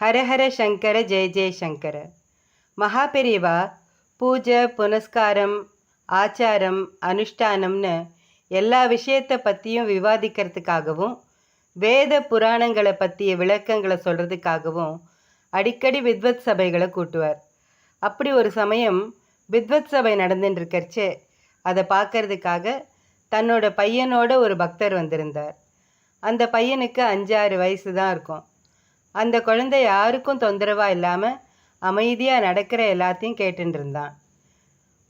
ஹரஹர சங்கர ஜெய ஜெய சங்கர. மகாபெரிவா பூஜை புனஸ்காரம் ஆச்சாரம் அனுஷ்டானம்னு எல்லா விஷயத்தை பற்றியும் விவாதிக்கிறதுக்காகவும் வேத புராணங்களை பற்றிய விளக்கங்களை சொல்கிறதுக்காகவும் அடிக்கடி வித்வத் சபைகளை கூட்டுவார். அப்படி ஒரு சமயம் வித்வத் சபை நடந்துட்டுருக்கர்ச்சே அதை பார்க்கறதுக்காக தன்னோட பையனோட ஒரு பக்தர் வந்திருந்தார். அந்த பையனுக்கு அஞ்சாறு வயசு தான் இருக்கும். அந்த குழந்தை யாருக்கும் தொந்தரவாக இல்லாமல் அமைதியாக நடக்கிற எல்லாத்தையும் கேட்டுட்டு இருந்தான்.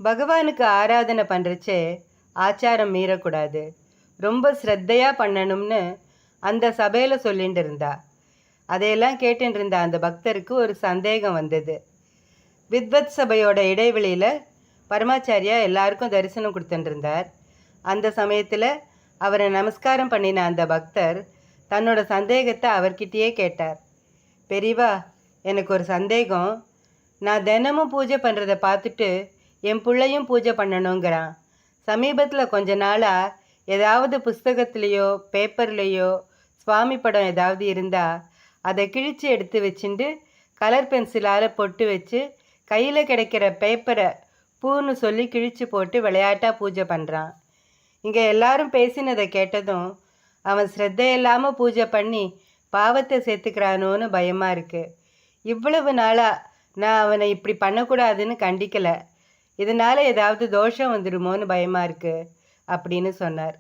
பகவானுக்கு ஆராதனை பண்ணுறச்சே ஆச்சாரம் மீறக்கூடாது. ரொம்ப ஸ்ரத்தையாக பண்ணணும்னு அந்த சபையில் சொல்லிட்டு இருந்தா. அதையெல்லாம் கேட்டுட்டு இருந்த அந்த பக்தருக்கு ஒரு சந்தேகம் வந்தது. வித்வத் சபையோட இடைவெளியில் பரமாச்சாரியா எல்லாருக்கும் தரிசனம் கொடுத்துட்டு இருந்தார். அந்த சமயத்தில் அவரை நமஸ்காரம் பண்ணின அந்த பக்தர் தன்னோட சந்தேகத்தை அவர்கிட்டயே கேட்டார். பெரியவா எனக்கு ஒரு சந்தேகம். நான் தினமும் பூஜை பண்ணுறதை பார்த்துட்டு என் பிள்ளையும் பூஜை பண்ணணுங்கிறான். சமீபத்தில் கொஞ்ச நாளாக ஏதாவது புஸ்தகத்துலேயோ பேப்பர்லேயோ சுவாமி படம் ஏதாவது இருந்தால் அதை கிழித்து எடுத்து வச்சுட்டு கலர் பென்சிலால் பொட்டு வச்சு கையில் கிடைக்கிற பேப்பரை பூன்னு சொல்லி கிழித்து போட்டு விளையாட்டாக பூஜை பண்ணுறான் இங்கே எல்லாரும் பேசினதை கேட்டதும் அவன் ஸ்ரத்தையில்லாமல் பூஜை பண்ணி பாவத்தை சேர்த்துக்கிறானோன்னு பயமாக இருக்குது இவ்வளவு நாளாக நான் அவனை இப்படி பண்ணக்கூடாதுன்னு கண்டிக்கலை. இதனால் ஏதாவது தோஷம் வந்துடுமோன்னு பயமாக இருக்குது அப்படின்னு சொன்னார்.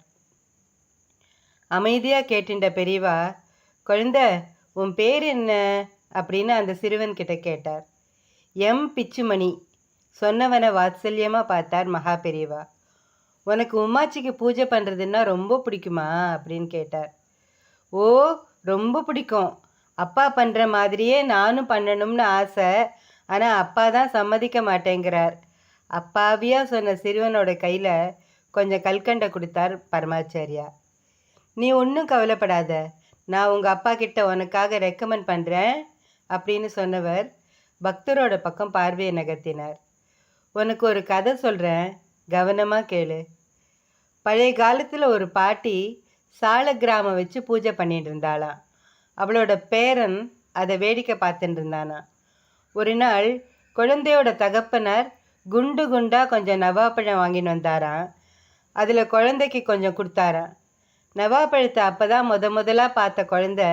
அமைதியாக கேட்டுட்ட பெரியவா குழந்தை உன் பேர் என்ன? அப்படின்னு அந்த சிறுவன் கிட்ட கேட்டார். எம். பிச்சுமணி சொன்னவனை வாத்சல்யமாக பார்த்தார் மகா பெரியவா. உனக்கு உமாச்சிக்கு பூஜை பண்ணுறதுன்னா ரொம்ப பிடிக்குமா? அப்படின்னு கேட்டார். ஓ ரொம்ப பிடிக்கும். அப்பா பண்ணுற மாதிரியே நானும் பண்ணணும்னு ஆசை. ஆனால் அப்பா தான் சம்மதிக்க மாட்டேங்கிறார். அப்பாவியாக சொன்ன சிறுவனோட கையில் கொஞ்சம் கல்கண்டை கொடுத்தார் பரமாச்சாரியா. நீ ஒன்றும் கவலைப்படாத. நான் உங்கள் அப்பா கிட்ட உனக்காக ரெக்கமெண்ட் பண்ணுறேன் அப்படின்னு சொன்னவர் பக்தரோட பக்கம் பார்வையை நகர்த்தினார். உனக்கு ஒரு கதை சொல்கிறேன் கவனமாக கேளு. பழைய காலத்தில் ஒரு பாட்டி சால கிராமம் வச்சு பூஜை பண்ணிட்டு இருந்தாளாம் அவளோட பேரன் அதை வேடிக்கை பார்த்துட்டு இருந்தானா ஒரு நாள் குழந்தையோட தகப்பனார் குண்டு குண்டாக கொஞ்சம் நவாப்பழம் வாங்கின்னு வந்தாராம். அதில் குழந்தைக்கு கொஞ்சம் கொடுத்தாராம். நவாப்பழத்தை அப்போ தான் முத முதலாக பார்த்த குழந்தை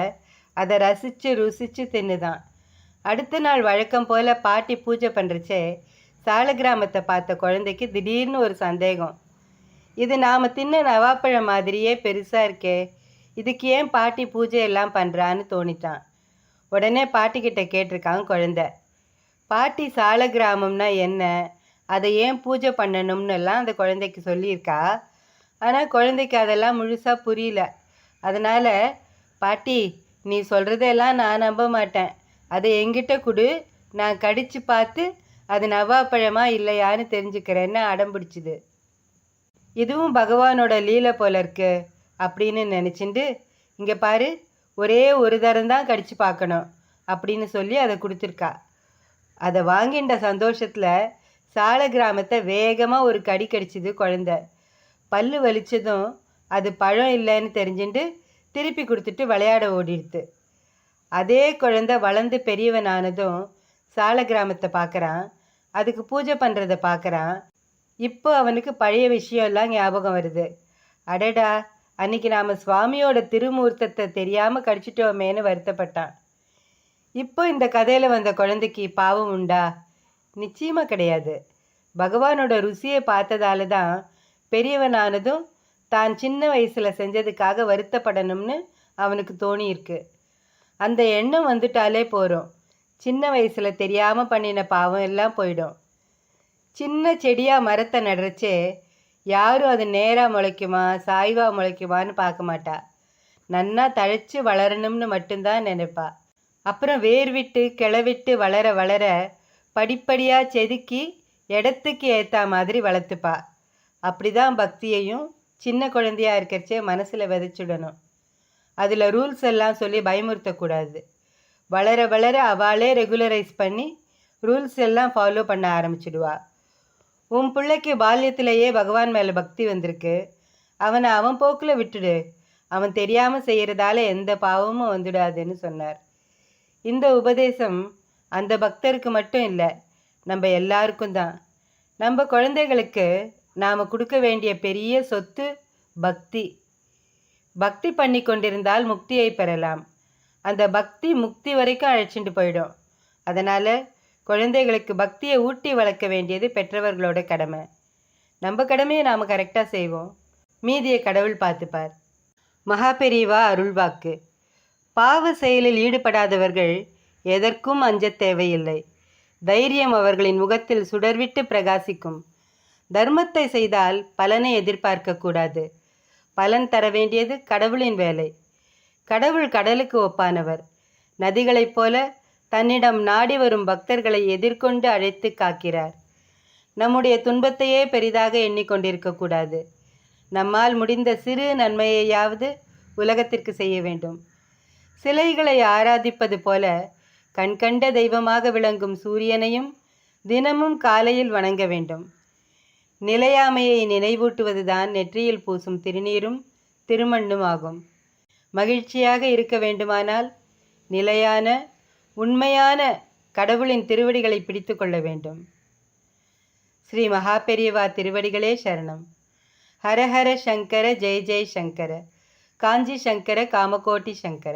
அதை ரசித்து ருசித்து தின்னுதான். அடுத்த நாள் வழக்கம் போல் பாட்டி பூஜை பண்ணுறச்சே சால கிராமத்தை பார்த்த குழந்தைக்கு திடீர்னு ஒரு சந்தேகம். இது நாம் தின்ன நவாப்பழம் மாதிரியே பெருசாக இருக்கே. இதுக்கு ஏன் பாட்டி பூஜை எல்லாம் பண்ணுறான்னு தோணிட்டான். உடனே பாட்டிக்கிட்ட கேட்டிருக்கான் குழந்த. பாட்டி சால கிராமம்னா என்ன? அதை ஏன் பூஜை பண்ணணும்னு எல்லாம் அந்த குழந்தைக்கு சொல்லியிருக்கா. ஆனால் குழந்தைக்கு அதெல்லாம் முழுசாக புரியல. அதனால் பாட்டி நீ சொல்கிறதெல்லாம் நான் நம்ப மாட்டேன். அதை என்கிட்ட கொடு. நான் கடித்து பார்த்து அது நவாப்பழமா இல்லையான்னு தெரிஞ்சுக்கிறேன்னு அடம் பிடிச்சிது. இதுவும் பகவானோட லீலை போல இருக்கு அப்படின்னு நினச்சிண்டு இங்கே பாரு ஒரே ஒரு தரம் தான் கடிச்சு பார்க்கணும் அப்படின்னு சொல்லி அதை கொடுத்துருக்கா. அதை வாங்கின்ற சந்தோஷத்தில் சால கிராமத்தை வேகமாக ஒரு கடி கடிச்சிது குழந்த. பல்லு வலிச்சதும் அது பழம் இல்லைன்னு தெரிஞ்சுட்டு திருப்பி கொடுத்துட்டு விளையாட ஓடிடுது. அதே குழந்த வளர்ந்து பெரியவனானதும் சால கிராமத்தை பார்க்குறான் அதுக்கு பூஜை பண்ணுறத பார்க்குறான் இப்போ அவனுக்கு பழைய விஷயம்லாம் ஞாபகம் வருது. அடடா அன்னைக்கு நாம் சுவாமியோட திருமூர்த்தத்தை தெரியாமல் கடிச்சிட்டோமேன்னு வருத்தப்பட்டான். இப்போ இந்த கதையில் வந்த குழந்தைக்கு பாவம் உண்டா? நிச்சயமாக கிடையாது. பகவானோட ருசியை பார்த்ததால தான் பெரியவனானதும் தான் சின்ன வயசில் செஞ்சதுக்காக வருத்தப்படணும்னு அவனுக்கு தோணியிருக்கு. அந்த எண்ணம் வந்துட்டாலே போகிறோம் சின்ன வயசில் தெரியாமல் பண்ணின பாவம் எல்லாம் போயிடும். சின்ன செடியாக மரத்தை நடுறச்சே யாரும் அது நேராக முளைக்குமா சாய்வாக முளைக்குமான்னு பார்க்க மாட்டா. நன்னா தழைச்சு வளரணும்னு மட்டும்தான் நினைப்பா. அப்புறம் வேர் விட்டு கிளவிட்டு வளர வளர படிப்படியாக செதுக்கி இடத்துக்கு ஏற்ற மாதிரி வளர்த்துப்பா. அப்படி தான் பக்தியையும் சின்ன குழந்தையாக இருக்கிறச்சே மனசில் விதைச்சுடணும். அதில் ரூல்ஸ் எல்லாம் சொல்லி பயமுறுத்தக்கூடாது. வளர வளர அவளே ரெகுலரைஸ் பண்ணி ரூல்ஸ் எல்லாம் ஃபாலோ பண்ண ஆரம்பிச்சிடுவா. உன் பிள்ளைக்கு பால்யத்திலேயே பகவான் மேலே பக்தி வந்திருக்கு. அவனை அவன் போக்கில் விட்டுடு. அவன் தெரியாமல் செய்கிறதால எந்த பாவமும் வந்துடாதுன்னு சொன்னார். இந்த உபதேசம் அந்த பக்தருக்கு மட்டும் இல்லை நம்ம எல்லாருக்கும் தான். நம்ம குழந்தைகளுக்கு நாம் கொடுக்க வேண்டிய பெரிய சொத்து பக்தி. பக்தி பண்ணி கொண்டிருந்தால் முக்தியை பெறலாம். அந்த பக்தி முக்தி வரைக்கும் அழைச்சிட்டு போயிடும். அதனால் குழந்தைகளுக்கு பக்தியை ஊட்டி வளர்க்க வேண்டியது பெற்றவர்களோட கடமை. நம்ம கடமையை நாம் கரெக்டாக செய்வோம். மீதியை கடவுள் பார்த்துப்பார். மகாபெரிவா அருள்வாக்கு பாவ செயலில் ஈடுபடாதவர்கள் எதற்கும் அஞ்ச தேவையில்லை. தைரியம் அவர்களின் முகத்தில் சுடர்விட்டு பிரகாசிக்கும். தர்மத்தை செய்தால் பலனை எதிர்பார்க்கக்கூடாது பலன் தர வேண்டியது கடவுளின் வேலை. கடவுள் கடலுக்கு ஒப்பானவர். நதிகளைப் போல தன்னிடம் நாடி வரும் பக்தர்களை எதிர்கொண்டு அழைத்து காக்கிறார். நம்முடைய துன்பத்தையே பெரிதாக எண்ணிக்கொண்டிருக்கக்கூடாது. நம்மால் முடிந்த சிறு நன்மையையாவது உலகத்திற்கு செய்ய வேண்டும். சிலைகளை ஆராதிப்பது போல கண்கண்ட தெய்வமாக விளங்கும் சூரியனையும் தினமும் காலையில் வணங்க வேண்டும். நிலையாமையை நினைவூட்டுவதுதான் நெற்றியில் பூசும் திருநீரும் திருமண்ணும் ஆகும். மகிழ்ச்சியாக இருக்க வேண்டுமானால் நிலையான உண்மையான கடவுளின் திருவடிகளை பிடித்து கொள்ள வேண்டும். ஸ்ரீ மகாபெரியவா திருவடிகளே சரணம். ஹரஹர சங்கர ஜெய ஜெய சங்கர. காஞ்சி சங்கர காமகோட்டி சங்கர.